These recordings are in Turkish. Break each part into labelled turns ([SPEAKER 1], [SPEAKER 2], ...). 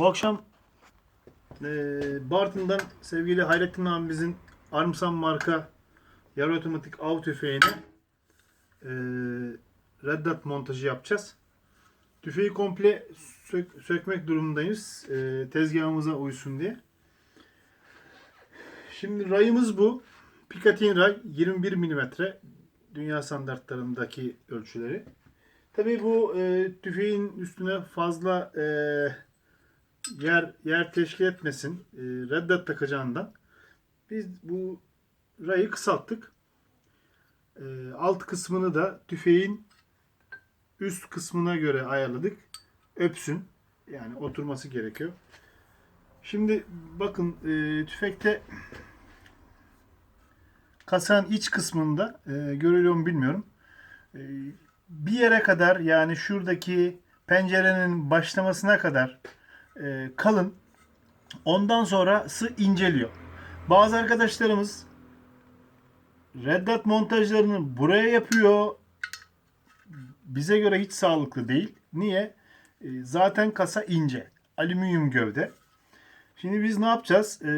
[SPEAKER 1] Bu akşam eee Bartın'dan sevgili Hayrettin abimizin Armsan marka yarı otomatik av tüfeğine eee Red Dot montajı yapacağız. Tüfeği komple sök- sökmek durumundayız. eee, tezgahımıza uysun diye. Şimdi rayımız bu. Picatinny ray 21 mm dünya standartlarındaki ölçüleri. Tabii bu e, tüfeğin üstüne fazla e, yer yer teşkil etmesin. E, reddat takacağından biz bu rayı kısalttık. E, alt kısmını da tüfeğin üst kısmına göre ayarladık. Öpsün. Yani oturması gerekiyor. Şimdi bakın e, tüfekte kasanın iç kısmında e, görülüyor mu bilmiyorum. E, bir yere kadar yani şuradaki pencerenin başlamasına kadar e, kalın. Ondan sonrası inceliyor. Bazı arkadaşlarımız Red Dot montajlarını buraya yapıyor. Bize göre hiç sağlıklı değil. Niye? E, zaten kasa ince. Alüminyum gövde. Şimdi biz ne yapacağız? E,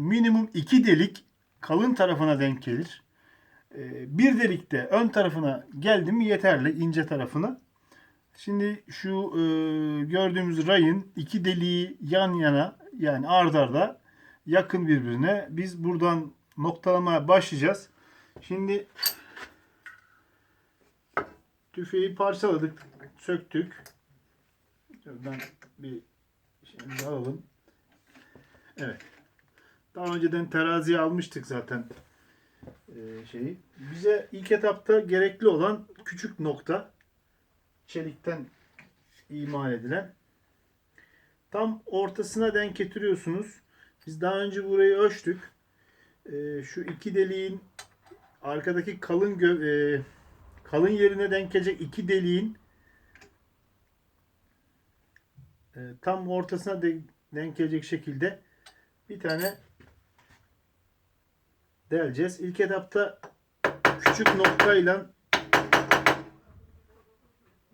[SPEAKER 1] minimum iki delik kalın tarafına denk gelir. Bir delikte ön tarafına geldi mi yeterli ince tarafına. Şimdi şu e, gördüğümüz rayın iki deliği yan yana yani ard arda yakın birbirine. Biz buradan noktalamaya başlayacağız. Şimdi tüfeği parçaladık, söktük. Şuradan bir şeyimizi alalım. Evet. Daha önceden teraziye almıştık zaten e, şeyi. Bize ilk etapta gerekli olan küçük nokta çelikten imal edilen tam ortasına denk getiriyorsunuz. Biz daha önce burayı ölçtük. E, şu iki deliğin arkadaki kalın gö- e, kalın yerine denk gelecek iki deliğin e, tam ortasına de- denk gelecek şekilde bir tane deleceğiz. İlk etapta küçük noktayla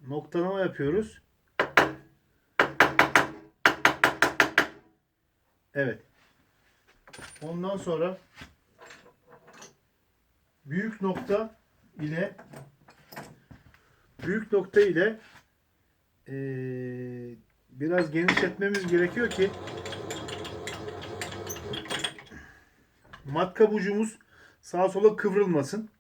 [SPEAKER 1] noktalama yapıyoruz. Evet. Ondan sonra büyük nokta ile büyük nokta ile eee, biraz genişletmemiz gerekiyor ki matkap ucumuz sağa sola kıvrılmasın.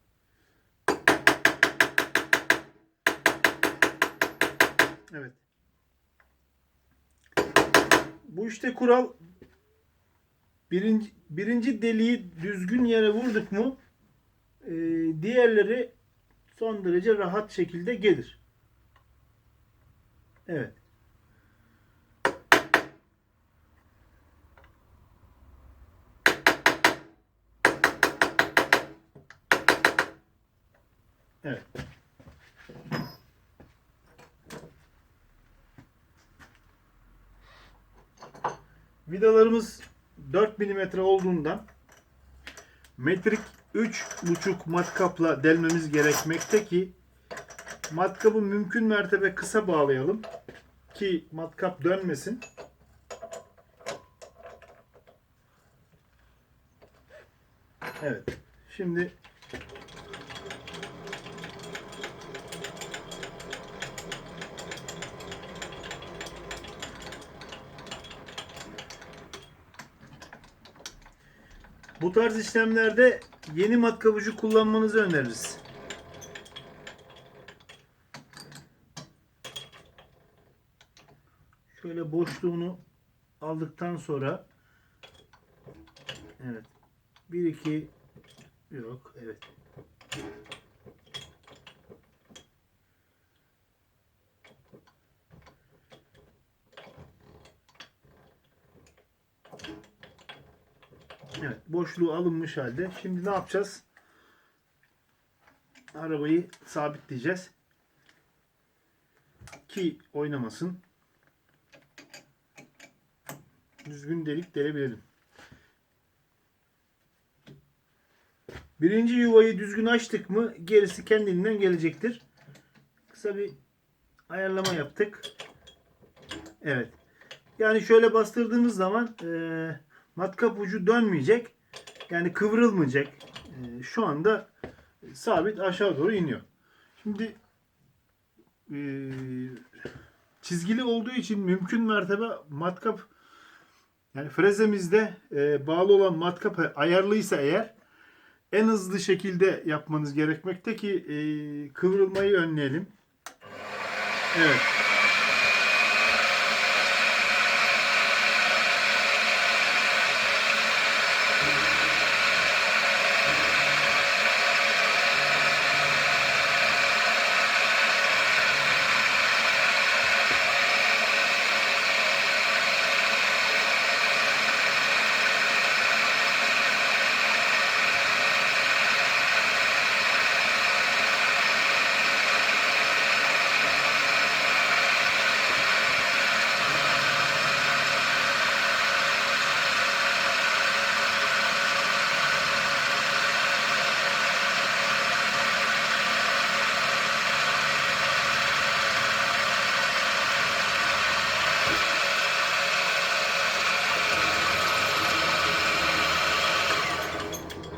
[SPEAKER 1] Bu işte kural birinci, birinci deliği düzgün yere vurduk mu e, diğerleri son derece rahat şekilde gelir. Evet. Evet. Vidalarımız 4 mm olduğundan metrik 3,5 matkapla delmemiz gerekmekte ki matkabı mümkün mertebe kısa bağlayalım ki matkap dönmesin. Evet. Şimdi Bu tarz işlemlerde yeni matkap ucu kullanmanızı öneririz. Şöyle boşluğunu aldıktan sonra evet 1 2 yok evet Evet, boşluğu alınmış halde. Şimdi ne yapacağız? Arabayı sabitleyeceğiz. Ki oynamasın. Düzgün delik delebilelim. Birinci yuvayı düzgün açtık mı gerisi kendiliğinden gelecektir. Kısa bir ayarlama yaptık. Evet. Yani şöyle bastırdığımız zaman e, matkap ucu dönmeyecek. Yani kıvrılmayacak. E, şu anda sabit aşağı doğru iniyor. Şimdi e, çizgili olduğu için mümkün mertebe matkap yani frezemizde e, bağlı olan matkap ayarlıysa eğer en hızlı şekilde yapmanız gerekmekte ki e, kıvrılmayı önleyelim. Evet.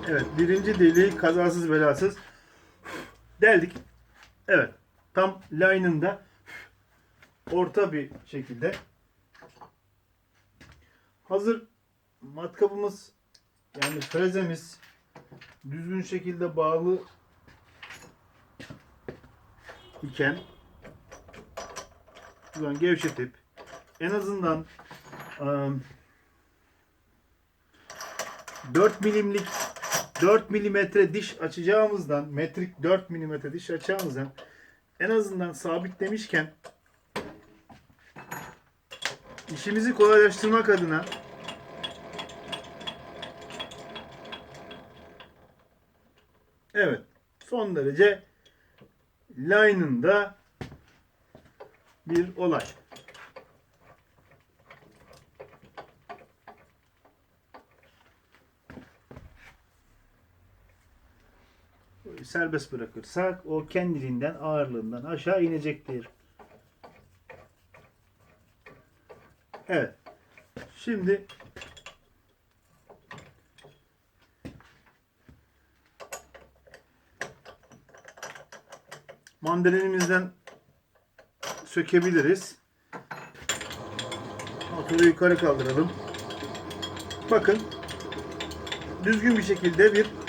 [SPEAKER 1] Evet, birinci deliği kazasız belasız deldik. Evet, tam line'ında orta bir şekilde. Hazır matkabımız yani frezemiz düzgün şekilde bağlı iken buradan gevşetip en azından ım, 4 milimlik 4 milimetre diş açacağımızdan metrik 4 milimetre diş açacağımızdan en azından sabitlemişken işimizi kolaylaştırmak adına evet son derece line'ında bir olay. Serbest bırakırsak o kendiliğinden ağırlığından aşağı inecektir. Evet. Şimdi mandalinimizden sökebiliriz. Motoru yukarı kaldıralım. Bakın düzgün bir şekilde bir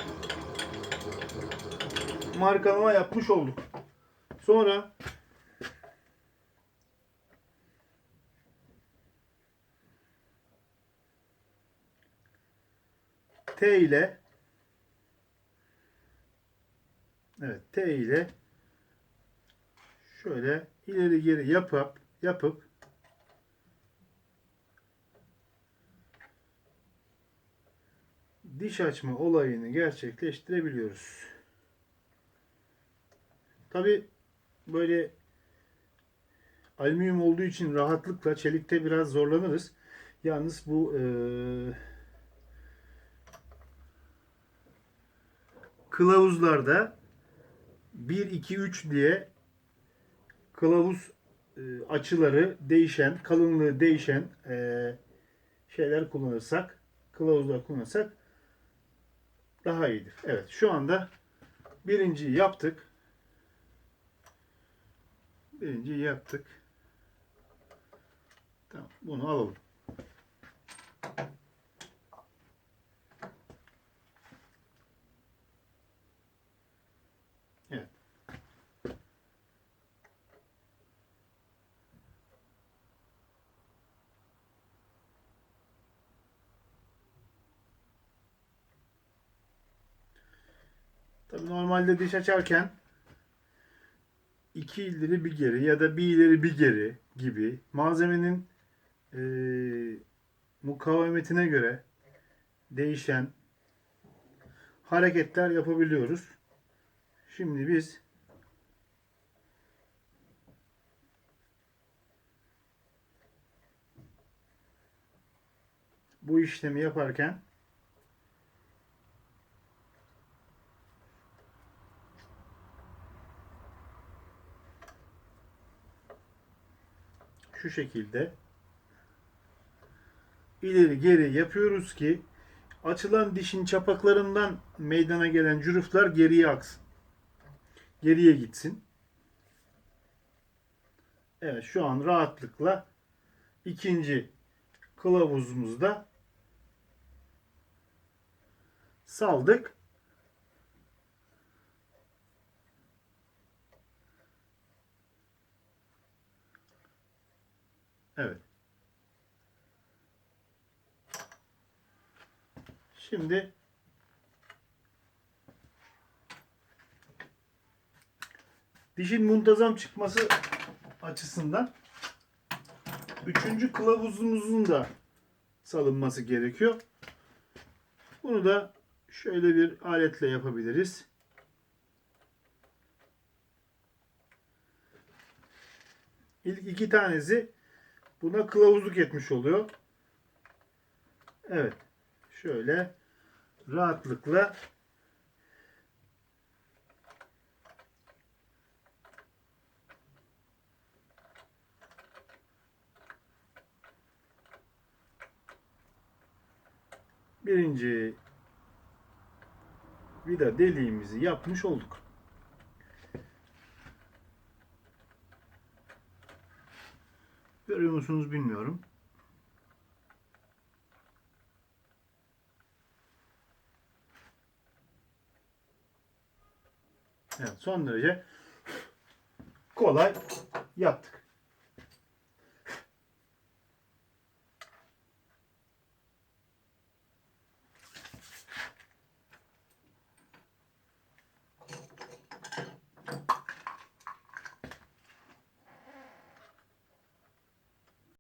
[SPEAKER 1] markalama yapmış olduk. Sonra T ile Evet T ile şöyle ileri geri yapıp yapıp diş açma olayını gerçekleştirebiliyoruz. Tabi böyle alüminyum olduğu için rahatlıkla çelikte biraz zorlanırız. Yalnız bu e, kılavuzlarda 1, 2, 3 diye kılavuz e, açıları değişen, kalınlığı değişen e, şeyler kullanırsak, kılavuzlar kullanırsak daha iyidir. Evet şu anda birinciyi yaptık. Birinciyi yaptık. Tamam, bunu alalım. Evet. Normalde diş açarken iki ileri bir geri ya da bir ileri bir geri gibi malzemenin e, mukavemetine göre değişen hareketler yapabiliyoruz. Şimdi biz bu işlemi yaparken şu şekilde ileri geri yapıyoruz ki açılan dişin çapaklarından meydana gelen cüruflar geriye aksın. Geriye gitsin. Evet şu an rahatlıkla ikinci kılavuzumuzda saldık. Evet. Şimdi dişin muntazam çıkması açısından üçüncü kılavuzumuzun da salınması gerekiyor. Bunu da şöyle bir aletle yapabiliriz. İlk iki tanesi buna kılavuzluk etmiş oluyor. Evet. Şöyle rahatlıkla birinci vida deliğimizi yapmış olduk. Musunuz bilmiyorum. Evet son derece kolay yaptık.